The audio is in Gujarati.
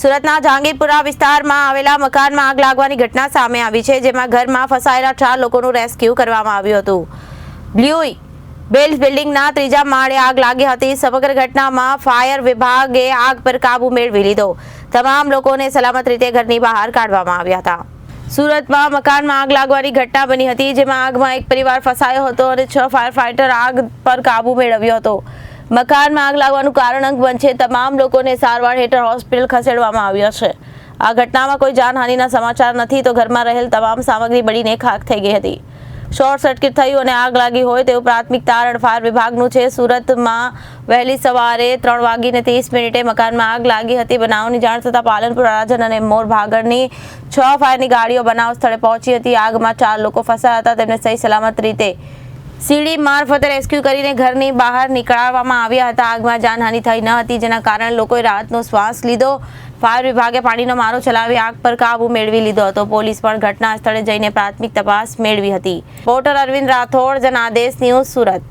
સુરતના જહાંગીરપુરા વિસ્તારમાં આવેલા મકાનમાં આગ લાગવાની ઘટના સામે આવી છે, જેમાં ઘરમાં ફસાયેલા ચાર લોકોનું રેસ્ક્યુ કરવામાં આવ્યું હતું. બ્લ્યુઈ બેલ્સ બિલ્ડિંગના ત્રીજા માળે આગ લાગી હતી. સમગ્ર ઘટનામાં ફાયર વિભાગે આગ પર કાબુ મેળવી લીધો. તમામ લોકોને સલામત રીતે ઘરની બહાર કાઢવામાં આવ્યા હતા. સુરતમાં મકાનમાં આગ લાગવાની ઘટના બની હતી, જેમાં આગમાં એક પરિવાર ફસાયો હતો અને છ ફાયર ફાઇટર આગ પર કાબુ મેળવ્યો હતો. મકાનમાં આગ લાગવાનું કારણ અંગ બનશે. તમામ લોકોને સારવાર હેઠળ હોસ્પિટલ ખસેડવામાં આવ્યા છે. આ ઘટનામાં કોઈ જાનહાનિના સમાચાર નથી તો ઘરમાં રહેલ તમામ સામગ્રી બળીને ખાક થઈ ગઈ હતી. શોર્ટ સર્કિટ થયું અને આગ લાગી હોય તેવું પ્રાથમિક તારણ ફાયર વિભાગનું છે. સુરતમાં વહેલી સવારે ત્રણ વાગીને ત્રીસ મિનિટે મકાનમાં આગ લાગી હતી. બનાવની જાણ થતાં પાલનપુર રાજન અને મોર ભાગળની છ ફાયરની ગાડીઓ બનાવ સ્થળે પહોંચી હતી. આગમાં ચાર લોકો ફસાયા હતા. તેમને સહી સલામત રીતે સીડી મારફતે રેસ્ક્યુ કરીને ઘરની બહાર નીકળવામાં આવ્યા હતા. આગમાં જાનહાનિ થઈ ન હતી, જેના કારણે લોકોએ રાહતનો શ્વાસ લીધો. ફાયર વિભાગે પાણીનો મારો ચલાવી આગ પર કાબુ મેળવી લીધો હતો. પોલીસ પણ ઘટના સ્થળે જઈને પ્રાથમિક તપાસ મેળવી હતી. Porter Arvind Rathod, Janadesh news Surat.